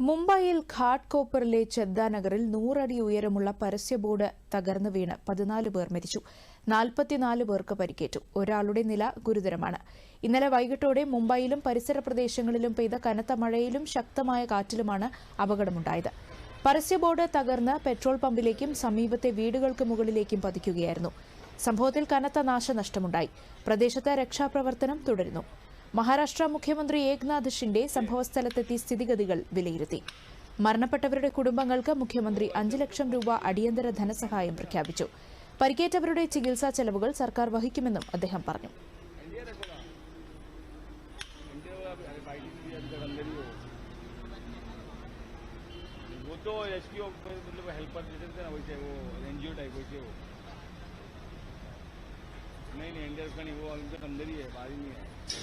മുംബൈയിൽ ഘാട്ട് കോപ്പറിലെ ചെദ്ദാനഗറിൽ നൂറടി ഉയരമുള്ള പരസ്യ ബോർഡ് തകർന്നു വീണ് പതിനാല് പേർ മരിച്ചു. നാൽപ്പത്തിനാല് പേർക്ക് പരിക്കേറ്റു. ഒരാളുടെ നില ഗുരുതരമാണ്. ഇന്നലെ വൈകിട്ടോടെ മുംബൈയിലും പരിസര പ്രദേശങ്ങളിലും പെയ്ത കനത്ത മഴയിലും ശക്തമായ കാറ്റിലുമാണ് അപകടമുണ്ടായത്. പരസ്യ ബോർഡ് തകർന്ന് പെട്രോൾ പമ്പിലേക്കും സമീപത്തെ വീടുകൾക്ക് മുകളിലേക്കും പതിക്കുകയായിരുന്നു. സംഭവത്തിൽ കനത്ത നാശനഷ്ടമുണ്ടായി. പ്രദേശത്ത് രക്ഷാപ്രവർത്തനം തുടരുന്നു. മഹാരാഷ്ട്ര മുഖ്യമന്ത്രി ഏക്നാഥ് ഷിൻഡെ സംഭവസ്ഥലത്തെത്തി സ്ഥിതിഗതികൾ വിലയിരുത്തി മരണപ്പെട്ടവരുടെ കുടുംബങ്ങൾക്ക് മുഖ്യമന്ത്രി അഞ്ച് ലക്ഷം രൂപ അടിയന്തര ധനസഹായം പ്രഖ്യാപിച്ചു പരിക്കേറ്റവരുടെ ചികിത്സാ ചെലവുകൾ സർക്കാർ വഹിക്കുമെന്നും അദ്ദേഹം പറഞ്ഞു वो तो रेस्क्यू मतलब हेल्पर जैसे थे ना वैसे वो एनजीओ टाइप वैसे वो नहीं नहीं इंडिया का नहीं वो उनके अंदर ही है बाहर ही नहीं है